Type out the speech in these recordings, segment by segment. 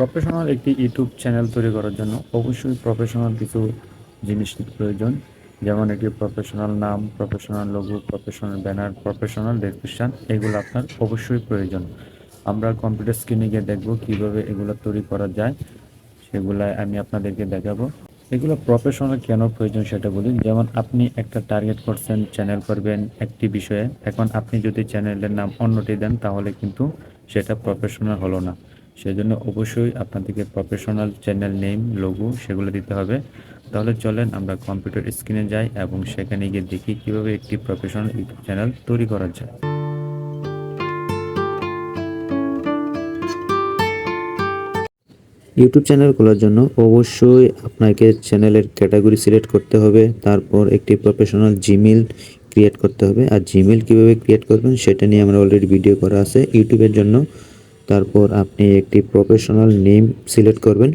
Professional একটি YouTube channel তৈরি করার জন্য অবশ্যই প্রফেশনাল কিছু জিনিস প্রয়োজন। যেমন একটি প্রফেশনাল নাম professional logo professional banner professional description এগুলো আপনার অবশ্যই প্রয়োজন। আমরা কম্পিউটার স্ক্রিনে গিয়ে দেখব কীভাবে এগুলো তৈরি করা যায়। সেগুলো আমি আপনাদেরকে দেখাবো। এগুলো প্রফেশনাল কেন প্রয়োজন সেটা বলি। যেমন আপনি একটা টার্গেট করছেন চ্যানেল করবেন একটি বিষয়ে। এখন আপনি যদি চ্যানেলের নাম অন্যটি দেন তাহলে কিন্তু সেটা প্রফেশনাল হলো না। সেজন্য অবশ্যই আপনাদেরকে প্রফেশনাল চ্যানেল নেম লোগো সেগুলো দিতে হবে। তাহলে চলেন আমরা কম্পিউটার স্ক্রিনে যাই এবং সেখানে গিয়ে দেখি কীভাবে একটি প্রফেশনাল ইউটিউব চ্যানেল তৈরি করা যায়। ইউটিউব চ্যানেল খোলার জন্য অবশ্যই আপনাকে চ্যানেলের ক্যাটাগরি সিলেক্ট করতে হবে, তারপর একটি প্রফেশনাল জিমেল ক্রিয়েট করতে হবে। আর জিমেল কীভাবে ক্রিয়েট করবেন সেটা নিয়ে আমরা অলরেডি ভিডিও করা আছে। ইউটিউবের জন্য তারপর আপনি একটি প্রফেশনাল নেম সিলেক্ট করবেন।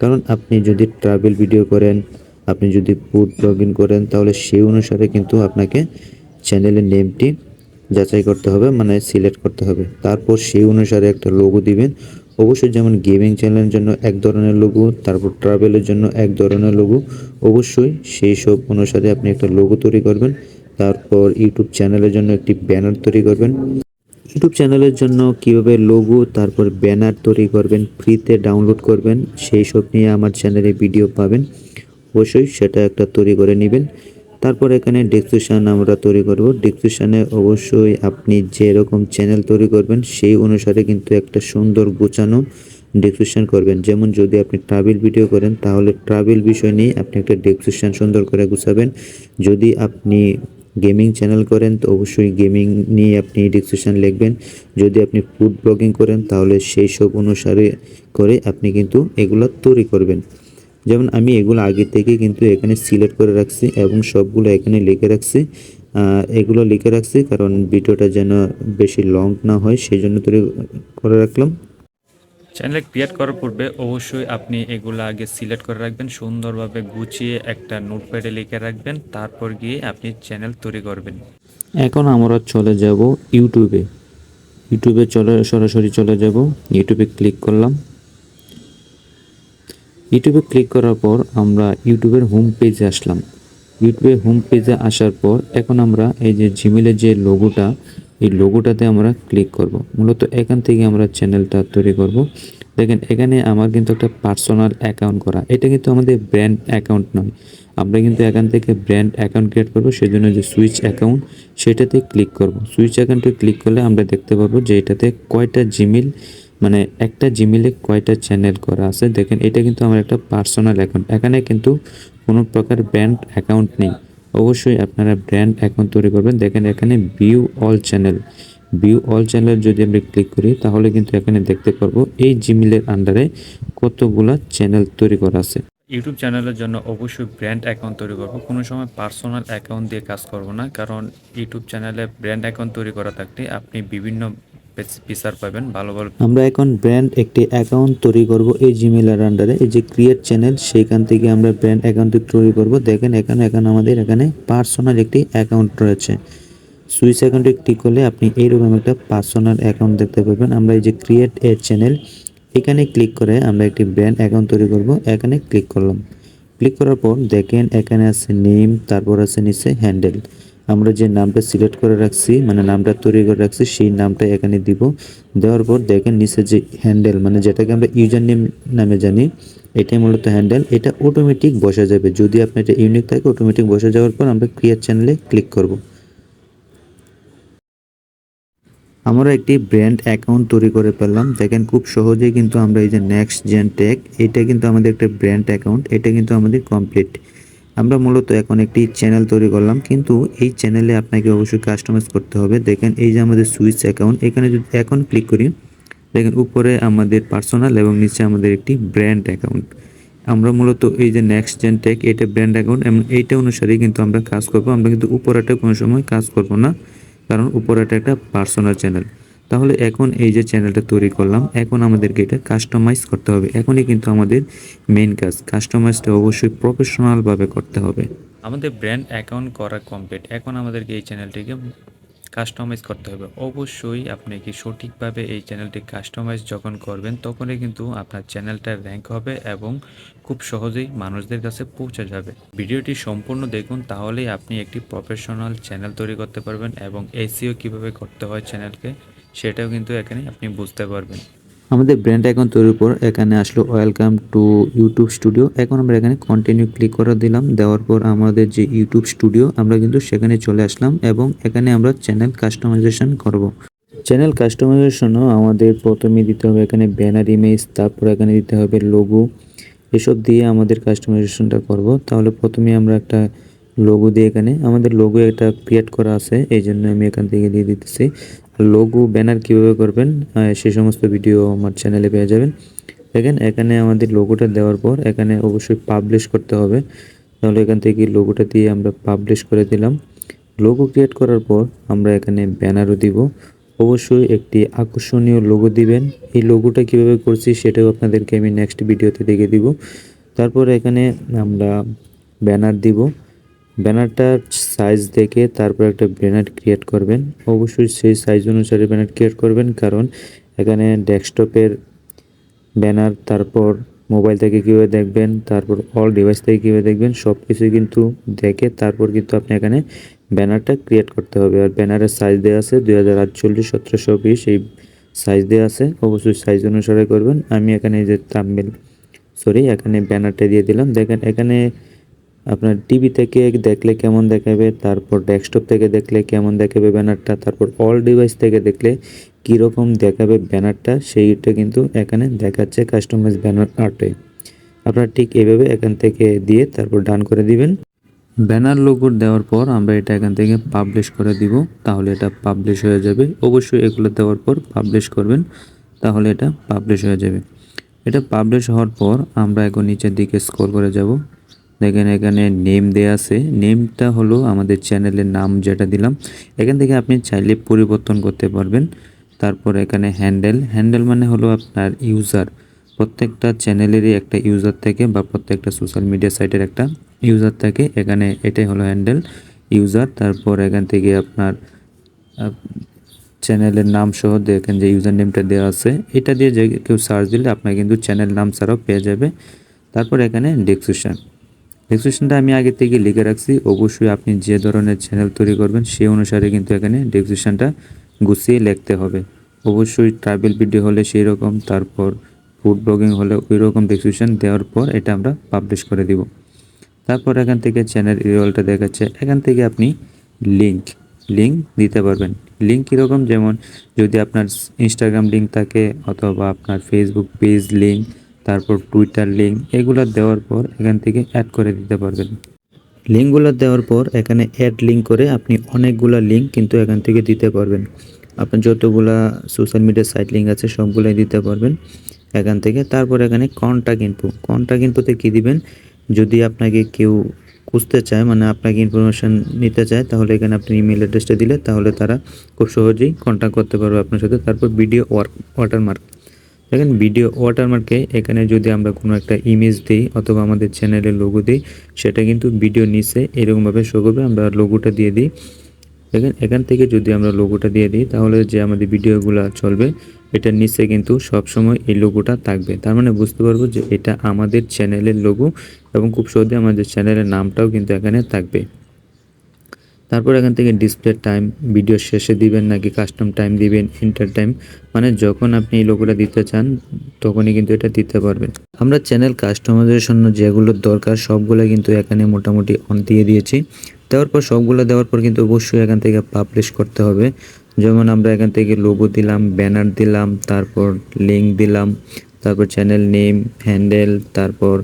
কারণ আপনি যদি ট্রাভেল ভিডিও করেন, আপনি যদি ফুড ব্লগিং করেন, তাহলে সেই অনুসারে কিন্তু আপনাকে চ্যানেলের নেমটি যাচাই করতে হবে মানে সিলেক্ট করতে হবে। তারপর সেই অনুসারে একটা লোগো দিবেন। অবশ্যই যেমন গেমিং চ্যানেলের জন্য এক ধরনের লোগো তারপর ট্রাভেলের জন্য এক ধরনের লোগো অবশ্যই সেই সব অনুসারে আপনি একটা লোগো তৈরি করবেন। তারপর ইউটিউব চ্যানেলের জন্য একটি ব্যানার তৈরি করবেন। ইউটিউব চ্যানেলের জন্য কীভাবে লোগো তারপর ব্যানার তৈরি করবেন ফ্রিতে ডাউনলোড করবেন, সেই সব নিয়ে আমার চ্যানেলে ভিডিও পাবেন। অবশ্যই সেটা একটা তৈরি করে নেবেন। তারপর এখানে ডেসক্রিপশান আমরা তৈরি করব। ডেসক্রিপশানে অবশ্যই আপনি যেরকম চ্যানেল তৈরি করবেন, সেই অনুসারে কিন্তু একটা সুন্দর গোছানো ডেসক্রিপশান করবেন। যেমন যদি আপনি ট্রাভেল ভিডিও করেন, তাহলে ট্রাভেল বিষয় নিয়ে আপনি একটা ডেসক্রিপশান সুন্দর করে গুছাবেন। যদি আপনি গেমিং চ্যানেল করেন, তো অবশ্যই গেমিং নিয়ে আপনি ডিসক্রিপশান লিখবেন। যদি আপনি ফুড ব্লগিং করেন, তাহলে সেই সব অনুসারে করে আপনি কিন্তু এগুলো তৈরি করবেন। যেমন আমি এগুলো আগে থেকে কিন্তু এখানে সিলেক্ট করে রাখছি এবং সবগুলো এখানে লিখে রাখছি। এগুলো লিখে রাখছি কারণ ভিডিওটা যেন বেশি লং না হয় সেই জন্য তৈরি করে রাখলাম। চ্যানেল ক্রিয়েট করার পূর্বে অবশ্যই আপনি এগুলো আগে সিলেক্ট করে রাখবেন, সুন্দরভাবে গুছিয়ে একটা নোটপ্যাডে লিখে রাখবেন, তারপর গিয়ে আপনি চ্যানেল তৈরি করবেন। এখন আমরা চলে যাব ইউটিউবে ইউটিউবে চলে, সরাসরি চলে যাব। ইউটিউবে ক্লিক করলাম। ইউটিউবে ক্লিক করার পর আমরা ইউটিউবের হোম পেজে আসলাম। ইউটিউবের হোম পেজে আসার পর এখন আমরা এই যে জিমেলের যে লোগোটা এই লোগোটাতে আমরা ক্লিক করব। মূলত এখান থেকে আমরা চ্যানেলটা তৈরি করব। দেখেন, এখানে আমার কিন্তু একটা পার্সোনাল অ্যাকাউন্ট করা। এটা কিন্তু আমাদের ব্র্যান্ড অ্যাকাউন্ট নয়। আমরা কিন্তু এখান থেকে ব্র্যান্ড অ্যাকাউন্ট ক্রিয়েট করব, সেজন্য যে সুইচ অ্যাকাউন্ট সেটাতে ক্লিক করব। সুইচ অ্যাকাউন্টে ক্লিক করলে আমরা দেখতে পাবো যে এটাতে কয়টা জিমেল মানে একটা জিমেলে কয়টা চ্যানেল করা আছে? দেখেন, এটা কিন্তু আমার একটা পার্সোনাল অ্যাকাউন্ট এখানে কিন্তু কোনো প্রকার ব্র্যান্ড অ্যাকাউন্ট নেই। অবশ্যই আপনারা ব্র্যান্ড অ্যাকাউন্ট তৈরি করবেন। দেখেন, এখানে view all channel view all channel যদি আমরা ক্লিক করি, তাহলে কিন্তু এখানে দেখতে পারব এই জিমেলের আন্ডারে কতগুলা চ্যানেল তৈরি করা আছে। ইউটিউব চ্যানেলের জন্য অবশ্যই ব্র্যান্ড অ্যাকাউন্ট তৈরি করব। কোনো সময় পার্সোনাল অ্যাকাউন্ট দিয়ে কাজ করব না, কারণ ইউটিউব চ্যানেলে ব্র্যান্ড অ্যাকাউন্ট তৈরি করা থাকলে আপনি বিভিন্ন ফিচার পাবেন, ভালো ভালো আমরা এখন ব্র্যান্ড একটি অ্যাকাউন্ট তৈরি করব এই জিমেলের আন্ডারে এই যে ক্রিয়েট চ্যানেল সেইখান থেকে আমরা ব্র্যান্ড অ্যাকাউন্ট তৈরি করব। দেখেন, এখানে এখানে আমাদের এখানে পার্সোনাল একটি অ্যাকাউন্ট রয়েছে। সুইচ অ্যাকাউন্টে ক্লিক করলে আপনি এইরকম একটা পার্সোনাল অ্যাকাউন্ট দেখতে পাবেন। আমরা এই যে ক্রিয়েট এ চ্যানেল এখানে ক্লিক করে আমরা একটি ব্র্যান্ড অ্যাকাউন্ট তৈরি করব। এখানে ক্লিক করলাম। ক্লিক করার পর দেখেন, এখানে আছে নেম তারপর আছে নিচে হ্যান্ডেল আমরা যে নামটা সিলেক্ট করে রাখছি মানে নামটা তৈরি করে রাখছি, সেই নামটা এখানে দিব। দেওয়ার পর দেখেন নিচে যে হ্যান্ডেল মানে যেটাকে আমরা ইউজার নেম নামে জানি, এটাই মূলত হ্যান্ডেল এটা অটোমেটিক বসা যাবে। যদি আপনার এটা ইউনিক থাকে অটোমেটিক বসা যাওয়ার পর আমরা ক্রিয়েট চ্যানেলে ক্লিক করব। আমরা একটি ব্র্যান্ড অ্যাকাউন্ট তৈরি করে ফেললাম। দেখেন খুব সহজেই কিন্তু আমরা এই যে নেক্সট জেন টেক এটা কিন্তু আমাদের একটা ব্র্যান্ড অ্যাকাউন্ট এটা কিন্তু আমাদের কমপ্লিট আমরা মূলত এখন একটি চ্যানেল তৈরি করলাম, কিন্তু এই চ্যানেলে আপনাকে অবশ্যই কাস্টমাইজ করতে হবে। দেখেন, এই যে আমাদের সুইচ অ্যাকাউন্ট এখানে যদি এখন ক্লিক করি, দেখেন উপরে আমাদের পার্সোনাল এবং নিচে আমাদের একটি ব্র্যান্ড অ্যাকাউন্ট আমরা মূলত এই যে নেক্সট জেন টেক এটা ব্র্যান্ড অ্যাকাউন্ট এবং এইটা অনুসারেই কিন্তু আমরা কাজ করব। আমরা কিন্তু উপরেটা কোনো সময় কাজ করব না, কারণ উপরেটা একটা পার্সোনাল চ্যানেল তাহলে এখন এই যে চ্যানেলটা তৈরি করলাম, এখন আমাদেরকে এটা কাস্টমাইজ করতে হবে। এখনই কিন্তু আমাদের মেন কাজ কাস্টমাইজটা অবশ্যই প্রফেশনালভাবে করতে হবে। আমাদের ব্র্যান্ড অ্যাকাউন্ট করা কমপ্লিট এখন আমাদেরকে এই চ্যানেলটিকে কাস্টমাইজ করতে হবে। অবশ্যই আপনি কি সঠিকভাবে এই চ্যানেলটি কাস্টমাইজ যখন করবেন, তখনই কিন্তু আপনার চ্যানেলটা র্যাঙ্ক হবে এবং খুব সহজেই মানুষদের কাছে পৌঁছে যাবে। ভিডিওটি সম্পূর্ণ দেখুন, তাহলেই আপনি একটি প্রফেশনাল চ্যানেল তৈরি করতে পারবেন এবং এসিও কীভাবে করতে হয় চ্যানেলকে সেটাও কিন্তু এখানে আপনি বুঝতে পারবেন। আমাদের ব্র্যান্ড অ্যাকাউন্ট তৈরির পর এখানে আসলো ওয়েলকাম টু ইউটিউব স্টুডিও এখন আমরা এখানে কন্টিনিউ ক্লিক করে দিলাম। দেওয়ার পর আমাদের যে ইউটিউব স্টুডিও আমরা কিন্তু সেখানে চলে আসলাম এবং এখানে আমরা চ্যানেল কাস্টমাইজেশন করব। চ্যানেল কাস্টমাইজেশনও আমাদের প্রথমে দিতে হবে এখানে ব্যানার ইমেজ তারপর এখানে দিতে হবে লোগো এসব দিয়ে আমাদের কাস্টমাইজেশনটা করব। তাহলে প্রথমে আমরা একটা লোগো দিয়ে এখানে আমাদের লোগো একটা ক্রিয়েট করা আছে, এই জন্য আমি এখান থেকে দিয়ে দিতেছি। লোগো ব্যানার কীভাবে করবেন সে সমস্ত ভিডিও আমার চ্যানেলে পেয়ে যাবেন। দেখেন, এখানে আমাদের লোগোটা দেওয়ার পর এখানে অবশ্যই পাবলিশ করতে হবে। তাহলে এখান থেকে লোগোটা দিয়ে আমরা পাবলিশ করে দিলাম। লোগো ক্রিয়েট করার পর আমরা এখানে ব্যানারও দিব। অবশ্যই একটি আকর্ষণীয় লোগো দিবেন। এই লোগোটা কীভাবে করছি সেটাও আপনাদেরকে আমি নেক্সট ভিডিওতে দেখে দিব। তারপর এখানে আমরা ব্যানার দিব। ব্যানারটার সাইজ দেখে তারপর একটা ব্যানার ক্রিয়েট করবেন। অবশ্যই সেই সাইজ অনুসারে ব্যানার ক্রিয়েট করবেন, কারণ এখানে ডেস্কটপের ব্যানার, তারপর মোবাইল থেকে কীভাবে দেখবেন, তারপর অল ডিভাইস থেকে কীভাবে দেখবেন সব কিছুই কিন্তু দেখে তারপর কিন্তু আপনি এখানে ব্যানারটা ক্রিয়েট করতে হবে। আর ব্যানারের সাইজ দেওয়া আছে দুই হাজার আটচল্লিশ, সতেরোশো বিশ, এই সাইজ দেওয়া আছে। অবশ্যই সাইজ অনুসারে করবেন। আমি এখানে যে তাম্বেল সরি এখানে ব্যানারটা দিয়ে দিলাম। দেখেন এখানে আপনার টিভি থেকে দেখলে কেমন দেখাবে, তারপর ডেস্কটপ থেকে দেখলে কেমন দেখাবে ব্যানারটা, তারপর অল ডিভাইস থেকে দেখলে কীরকম দেখাবে ব্যানারটা, সেইটা কিন্তু এখানে দেখাচ্ছে কাস্টমাইজ ব্যানার আর্টে আপনারা ঠিক এভাবে এখান থেকে দিয়ে তারপর ডান করে দিবেন। ব্যানার লোগো দেওয়ার পর আমরা এটা এখান থেকে পাবলিশ করে দিব, তাহলে এটা পাবলিশ হয়ে যাবে। অবশ্যই এগুলো দেওয়ার পর পাবলিশ করবেন, তাহলে এটা পাবলিশ হয়ে যাবে। এটা পাবলিশ হওয়ার পর আমরা এখন নিচের দিকে স্ক্রল করে যাব। দেখেন এখানে নেম দেয়া আছে। নেমটা হলো আমাদের চ্যানেলের নাম যেটা দিলাম। এখান থেকে আপনি চাইলে পরিবর্তন করতে পারবেন। তারপর এখানে হ্যান্ডেল হ্যান্ডেল মানে হলো আপনার ইউজার প্রত্যেকটা চ্যানেলেরই একটা ইউজার থাকে বা প্রত্যেকটা সোশ্যাল মিডিয়া সাইটের একটা ইউজার থাকে। এখানে এটাই হলো হ্যান্ডেল ইউজার তারপর এখান থেকে আপনার চ্যানেলের নাম সহ দেখেন যে ইউজার নেমটা দেওয়া আছে। এটা দিয়ে যে কেউ সার্চ দিলে আপনার কিন্তু চ্যানেল নাম ছাড়াও পেয়ে যাবে। তারপর এখানে ডেসক্রিপশন ডেসক্রিপশনটা আমি আগে থেকে লিখে রাখছি। অবশ্যই আপনি যে ধরনের চ্যানেল তৈরি করবেন সেই অনুসারে কিন্তু এখানে ডেসক্রিপশনটা গুছিয়ে লিখতে হবে। অবশ্যই ট্রাভেল ভিডিও হলে সেই রকম, তারপর ফুড ব্লগিং হলে ওই রকম ডেসক্রিপশন দেওয়ার পর এটা আমরা পাবলিশ করে দিব। তারপর এখান থেকে চ্যানেল ইউরলটা দেখাচ্ছে। এখান থেকে আপনি লিঙ্ক লিঙ্ক দিতে পারবেন। লিঙ্ক কীরকম? যেমন যদি আপনার ইনস্টাগ্রাম লিঙ্ক থাকে, অথবা আপনার ফেসবুক পেজ লিংক তারপর টুইটার লিঙ্ক এগুলো দেওয়ার পর এখান থেকে অ্যাড করে দিতে পারবেন। লিঙ্কগুলো দেওয়ার পর এখানে অ্যাড লিঙ্ক করে আপনি অনেকগুলো লিঙ্ক কিন্তু এখান থেকে দিতে পারবেন। আপনার যতগুলা সোশ্যাল মিডিয়া সাইট লিঙ্ক আছে সবগুলোই দিতে পারবেন। এখান থেকে তারপর এখানে কন্ট্যাক্ট ইনফো কন্ট্যাক্ট ইনফোতে কী দিবেন? যদি আপনাকে কেউ খুঁজতে চায় মানে আপনাকে ইনফরমেশান নিতে চায়, তাহলে এখানে আপনি ইমেল অ্যাড্রেসটা দিলে তাহলে তারা খুব সহজেই কন্ট্যাক্ট করতে পারবে আপনার সাথে। তারপর ভিডিও ওয়ার্ক ওয়াটারমার্ক দেখেন ভিডিও ওয়াটারমার্কে এখানে যদি আমরা কোনো একটা ইমেজ দিই অথবা আমাদের চ্যানেলের লোগো দিই, সেটা কিন্তু ভিডিও নিচে এরকমভাবে শো করবে, আমরা লোগোটা দিয়ে দিই। দেখেন, এখান থেকে যদি আমরা লোগোটা দিয়ে দিই, তাহলে যে আমাদের ভিডিওগুলো চলবে এটার নিচে কিন্তু সবসময় এই লোগোটা থাকবে। তার মানে বুঝতে পারব যে এটা আমাদের চ্যানেলের লোগো এবং খুব সহজে আমাদের চ্যানেলের নামটাও কিন্তু এখানে থাকবে। তারপর এখান থেকে ডিসপ্লে টাইম ভিডিও শেষে দিবেন নাকি কাস্টম টাইম দিবেন ইন্টার টাইম মানে যখন আপনি এই লোগোটা দিতে চান, তখনই কিন্তু এটা দিতে পারবেন। আমরা চ্যানেল কাস্টমাইজের জন্য যেগুলো দরকার, সবগুলো কিন্তু এখানে মোটামুটি অন দিয়ে দিয়েছি। দেওয়ার পর সবগুলো দেওয়ার পর কিন্তু অবশ্যই এখান থেকে পাবলিশ করতে হবে। যেমন আমরা এখান থেকে লোগো দিলাম ব্যানার দিলাম, তারপর লিঙ্ক দিলাম, তারপর চ্যানেল নেম হ্যান্ডেল তারপর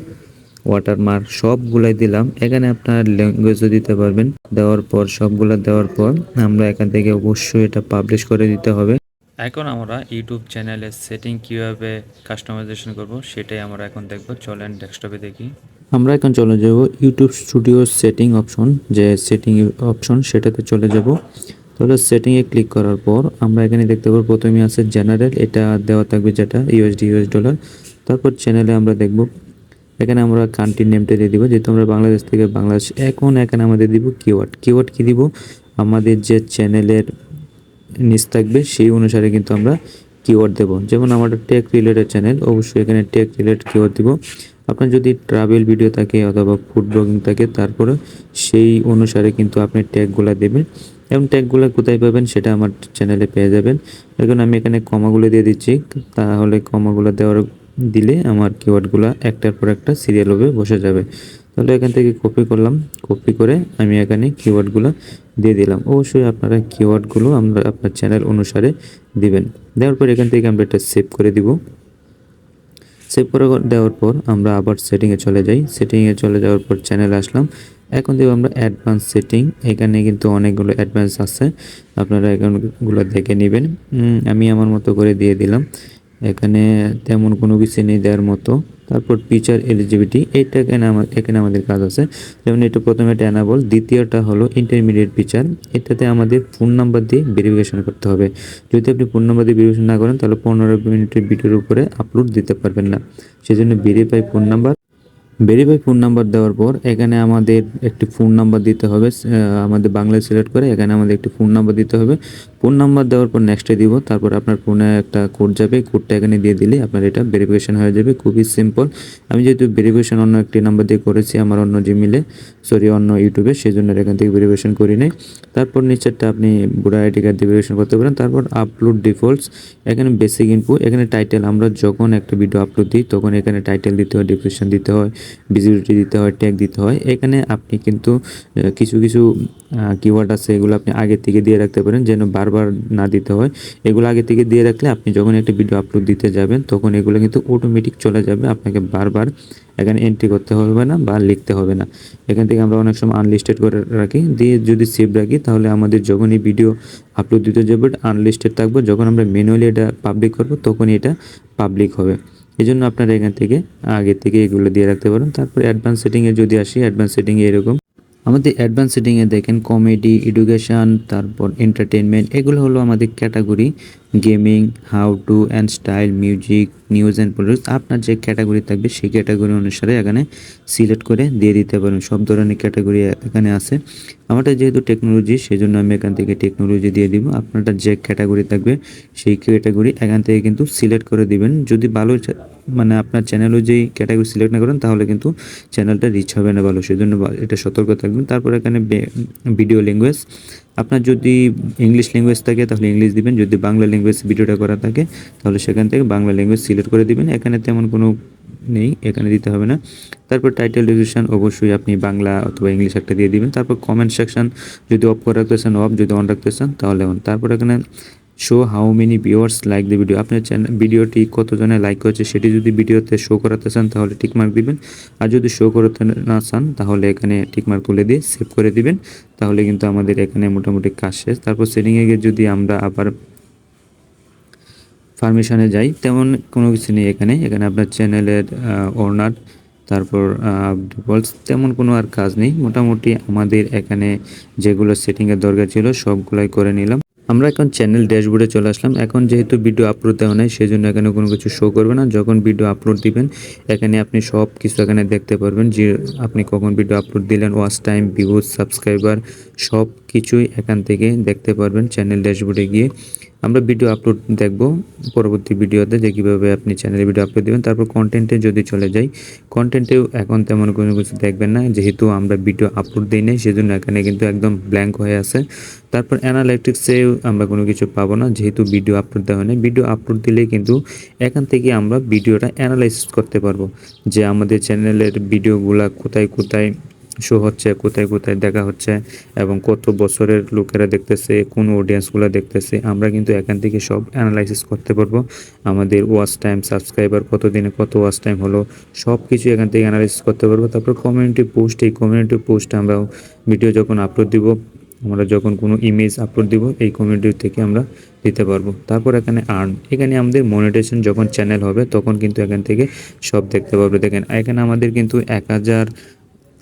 ওয়াটারমার্ক সবগুলাই দিলাম। এখানে আপনার ল্যাঙ্গুয়েজও দিতে পারবেন। দেওয়ার পর সবগুলো দেওয়ার পর আমরা এখান থেকে অবশ্যই এটা পাবলিশ করে দিতে হবে। এখন আমরা ইউটিউব চ্যানেলের সেটিং কীভাবে কাস্টমাইজেশন করব সেটাই আমরা এখন দেখব। চলেন ডেস্কটপে দেখি। আমরা এখন চলে যাব ইউটিউব স্টুডিও সেটিং অপশন যে সেটিং অপশন সেটাতে চলে যাব। তাহলে সেটিংয়ে ক্লিক করার পর আমরা এখানে দেখতে পাবো প্রথমে আছে জেনারেল এটা দেওয়া থাকবে যেটা ইউএসডি ইউএস ডলার তারপর চ্যানেলে আমরা দেখব এখানে আমরা কান্ট্রি নেমটা দিয়ে দিব, যেহেতু আমরা বাংলাদেশ থেকে বাংলাদেশ, এখন এখানে আমাদের দিব কিওয়ার্ড কিওয়ার্ড কি দিব? আমাদের যে চ্যানেলের নিচ থাকবে, সেই অনুসারে কিন্তু আমরা কিওয়ার্ড দেব। যেমন আমাদের টেক রিলেটেড চ্যানেল অবশ্যই এখানে টেক রিলেটেড কিওয়ার্ড দিব। আপনার যদি ট্রাভেল ভিডিও থাকে অথবা ফুড ব্লগিং থাকে, তারপরে সেই অনুসারে কিন্তু আপনি ট্যাগগুলো দেবেন। এবং ট্যাগগুলো কোথায় পাবেন সেটা আমার চ্যানেলে পেয়ে যাবেন। এখন আমি এখানে কমাগুলো দিয়ে দিচ্ছি, তাহলে কমাগুলো দেওয়ার দিলে আমার কিওয়ার্ডগুলো একটার পর একটা সিরিয়াল হবে, বসে যাবে। তাহলে এখান থেকে কপি করলাম। কপি করে আমি এখানে কিওয়ার্ডগুলো দিয়ে দিলাম। অবশ্যই আপনারা কিওয়ার্ডগুলো আমরা আপনার চ্যানেল অনুসারে দিবেন। দেওয়ার পর এখান থেকে আমরা এটা সেভ করে দিব। সেভ করে দেওয়ার পর আমরা আবার সেটিংয়ে চলে যাই। সেটিংয়ে চলে যাওয়ার পর চ্যানেলে আসলাম। এখন দেবো আমরা অ্যাডভান্স সেটিং এখানে কিন্তু অনেকগুলো অ্যাডভান্স আছে। আপনারা এখানগুলো দেখে নেবেন। আমি আমার মতো করে দিয়ে দিলাম। এখানে তেমন কোনো কিছু নেই দেওয়ার মতো। তারপর পিচার এলিজিবিলিটি এইটা এখানে আমার এখানে আমাদের কাজ আছে। যেমন এটা প্রথমে অ্যানাবল দ্বিতীয়টা হলো ইন্টারমিডিয়েট পিচার এটাতে আমাদের ফোন নাম্বার দিয়ে ভেরিফিকেশন করতে হবে। যদি আপনি ফোন নাম্বার দিয়ে ভেরিফিকেশন না করেন, তাহলে পনেরো মিনিটের ভিডিওর উপরে আপলোড দিতে পারবেন না। সেজন্য verify phone number verify phone number দেওয়ার পর এখানে আমাদের একটি ফোন নাম্বার দিতে হবে আমাদের বাংলায় সিলেক্ট করে এখানে আমাদের একটি ফোন নাম্বার দিতে হবে। ফোন নাম্বার দেওয়ার পর নেক্সটে দিব। তারপর আপনার ফোনে একটা কোড যাবে। কোডটা এখানে দিয়ে দিলে আপনার এটা ভেরিফিকেশন হয়ে যাবে। খুবই সিম্পল আমি যেহেতু ভেরিফিকেশন অন্য একটি নাম্বার দিয়ে করেছি আমার অন্য জিমেলে সরি অন্য ইউটিউবে সেই জন্য এখান থেকে ভেরিফিকেশন করি নাই। তারপর নিচেরটা আপনি বুড়া আইডি কার্ড দিয়ে ভেরিফিকেশন করতে পারেন। তারপর আপলোড ডিফল্টস এখানে বেসিক ইনপু এখানে টাইটেল আমরা যখন একটা ভিডিও আপলোড দিই, তখন এখানে টাইটেল দিতে হয় ডিসক্রিপশন দিতে হয় ভিজিবিলিটি দিতে হয় ট্যাগ দিতে হয়। এখানে আপনি কিন্তু কিছু কিছু কিওয়ার্ড আছে, এগুলো আপনি আগে থেকে দিয়ে রাখতে পারেন, যেন বারবার না দিতে হয়। এগুলো আগে থেকে দিয়ে রাখলে আপনি যখন একটা ভিডিও আপলোড দিতে যাবেন, তখন এগুলো কিন্তু অটোমেটিক চলে যাবে। আপনাকে বারবার এখানে এন্ট্রি করতে হবে না বা লিখতে হবে না। এখান থেকে আমরা অনেক সময় আনলিস্টেড করে রাখি। দিয়ে যদি সেভ রাখি, তাহলে আমাদের যখনই ভিডিও আপলোড দিতে যাবে আনলিস্টেড থাকবে। যখন আমরা ম্যানুয়ালি এটা পাবলিক করব, তখনই এটা পাবলিক হবে। এই জন্য আপনারা এখান থেকে আগে থেকে এগুলো দিয়ে রাখতে পারেন। তারপর অ্যাডভান্স সেটিংয়ে যদি আসি অ্যাডভান্স সেটিংয়ে এরকম আমাদের অ্যাডভান্স সেটিংয়ে দেখেন কমেডি এডুকেশান তারপর এন্টারটেনমেন্ট এগুলো হলো আমাদের category gaming, how to, and style, music, news and politics, আপনার যে ক্যাটাগরি থাকবে সেই ক্যাটাগরি অনুসারে এখানে সিলেক্ট করে দিয়ে দিতে পারেন। সব ধরনের ক্যাটাগরি এখানে আছে। আমারটা যেহেতু টেকনোলজি সেই জন্য আমি এখান থেকে টেকনোলজি দিয়ে দিব। আপনারটা যে ক্যাটাগরি থাকবে সেই ক্যাটাগরি এখান থেকে কিন্তু সিলেক্ট করে দিবেন। যদি ভালো মানে আপনার চ্যানেলও যেই ক্যাটাগরি সিলেক্ট না করেন, তাহলে কিন্তু চ্যানেলটা রিচ হবে না ভালো। সেই জন্য এটা সতর্ক থাকবেন। তারপর এখানে ভিডিও ল্যাঙ্গুয়েজ আপনার যদি ইংলিশ ল্যাঙ্গুয়েজ থাকে, তাহলে ইংলিশ দিবেন। যদি বাংলা ল্যাঙ্গুয়েজ ভিডিওটা করা থাকে, তাহলে সেখান থেকে বাংলা ল্যাঙ্গুয়েজ সিলেক্ট করে দিবেন। এখানে তেমন কোনো নেই, এখানে দিতে হবে না। তারপর টাইটেল ডিসক্রিপশন অবশ্যই আপনি বাংলা অথবা ইংলিশ একটা দিয়ে দিবেন। তারপর কমেন্ট সেকশন যদি অফ করে রাখতে চান অফ যদি অন রাখতে চান, তাহলে অন তারপর এখানে show how many viewers like the video আপনার চ্যানেল ভিডিওটি কতজনে লাইক করেছে সেটি যদি ভিডিওতে শো করাতে চান, তাহলে টিকমার্ক দিবেন। আর যদি শো করাতে না চান, তাহলে এখানে টিকমার্ক তুলে দিয়ে সেভ করে দিবেন। তাহলে কিন্তু আমাদের এখানে মোটামুটি কাজ শেষ। তারপর সেটিংয়ে গিয়ে যদি আমরা আবার পারমিশনে যাই, তেমন কোনো কিছু নেই এখানে। এখানে আপনার চ্যানেলের ওনার তারপর ডিফল্টস তেমন কোনো আর কাজ নেই। মোটামুটি আমাদের এখানে যেগুলো সেটিংয়ের দরকার ছিল, সবগুলাই করে নিলাম। আমরা এখন চ্যানেল ড্যাশবোর্ডে চলে আসলাম। এখন যেহেতু ভিডিও আপলোড দেওয়া নাই সেই জন্য এখানে কোনো কিছু শো করবে না। যখন ভিডিও আপলোড দিবেন, এখানে আপনি সব কিছু এখানে দেখতে পারবেন যে আপনি কখন ভিডিও আপলোড দিলেন ওয়াচ টাইম ভিউজ সাবস্ক্রাইবার সব কিছুই এখান থেকে দেখতে পারবেন চ্যানেল ড্যাশবোর্ডে গিয়ে। আমরা ভিডিও আপলোড দেখব পরবর্তী ভিডিওতে যে কীভাবে আপনি চ্যানেলে ভিডিও আপলোড দেবেন। তারপর কন্টেন্টে যদি চলে যাই কন্টেন্টেও এখন তেমন কোনো কিছু দেখবেন না। যেহেতু আমরা ভিডিও আপলোড দিই নাই, সেজন্য এখানে কিন্তু একদম ব্ল্যাঙ্ক হয়ে আছে। তারপর অ্যানালাইটিক্সেও আমরা কোনো কিছু পাবো না, যেহেতু ভিডিও আপলোড দেওয়া হয় না ভিডিও আপলোড দিলেই কিন্তু এখান থেকে আমরা ভিডিওটা অ্যানালাইসিস করতে পারব যে আমাদের চ্যানেলের ভিডিওগুলা কোথায় কোথায় শো হচ্ছে, কোথায় কোথায় দেখা হচ্ছে এবং কত বছরের লোকেরা দেখতেছে, কোন অডিয়েন্সগুলো দেখতেছে, আমরা কিন্তু এখান থেকে সব অ্যানালাইসিস করতে পারব। আমাদের ওয়াচ টাইম সাবস্ক্রাইবার কত দিনে কত ওয়াচ টাইম হলো সব কিছু এখান থেকে অ্যানালাইসিস করতে পারব। তারপর কমিউনিটি পোস্ট এই কমিউনিটি পোস্ট আমরা ভিডিও যখন আপলোড দিব, আমরা যখন কোনো ইমেজ আপলোড দিব, এই কমিউনিটি থেকে আমরা দিতে পারব। তারপর এখানে আর্ন এখানে আমাদের মনিটেশন যখন চ্যানেল হবে, তখন কিন্তু এখান থেকে সব দেখতে পারবে। দেখেন, এখানে আমাদের কিন্তু এক হাজার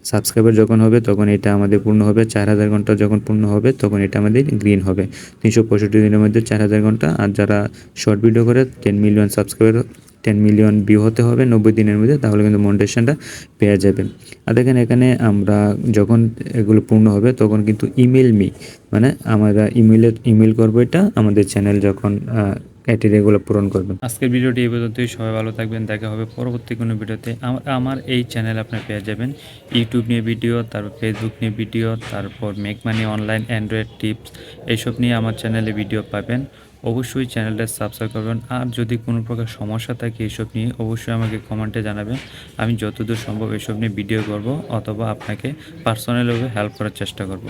সাবস্ক্রাইবার যখন হবে, তখন এটা আমাদের পূর্ণ হবে। চার হাজার ঘণ্টা যখন পূর্ণ হবে, তখন এটা আমাদের গ্রিন হবে। তিনশো পঁয়ষট্টি দিনের মধ্যে চার হাজার ঘণ্টা। আর যারা শর্ট ভিডিও করে ten million subscriber ten million view হতে হবে নব্বই দিনের মধ্যে, তাহলে কিন্তু মনিটাইজেশনটা পেয়ে যাবে আর দেখেন, এখানে আমরা যখন এগুলো পূর্ণ হবে, তখন কিন্তু ইমেল মি মানে আমরা ইমেলের ইমেল করব এটা আমাদের চ্যানেল যখন ক্রাইটেরিয়াগুলো পূরণ করবেন। আজকের ভিডিওটি এই পর্যন্তই, সবাই ভালো থাকবেন, দেখা হবে পরবর্তী কোনো ভিডিওতে। আমার এই চ্যানেল আপনার পেয়ে যাবেন ইউটিউব নিয়ে ভিডিও তারপর ফেসবুক নিয়ে ভিডিও, তারপর make money online Android tips এইসব নিয়ে আমার চ্যানেলে ভিডিও পাবেন। অবশ্যই চ্যানেলটা সাবস্ক্রাইব করবেন। আর যদি কোনো প্রকার সমস্যা থাকে এইসব নিয়ে, অবশ্যই আমাকে কমেন্টে জানাবেন। আমি যতদূর সম্ভব এসব নিয়ে ভিডিও করব, অথবা আপনাকে পার্সোনালভাবে হেল্প করার চেষ্টা করব।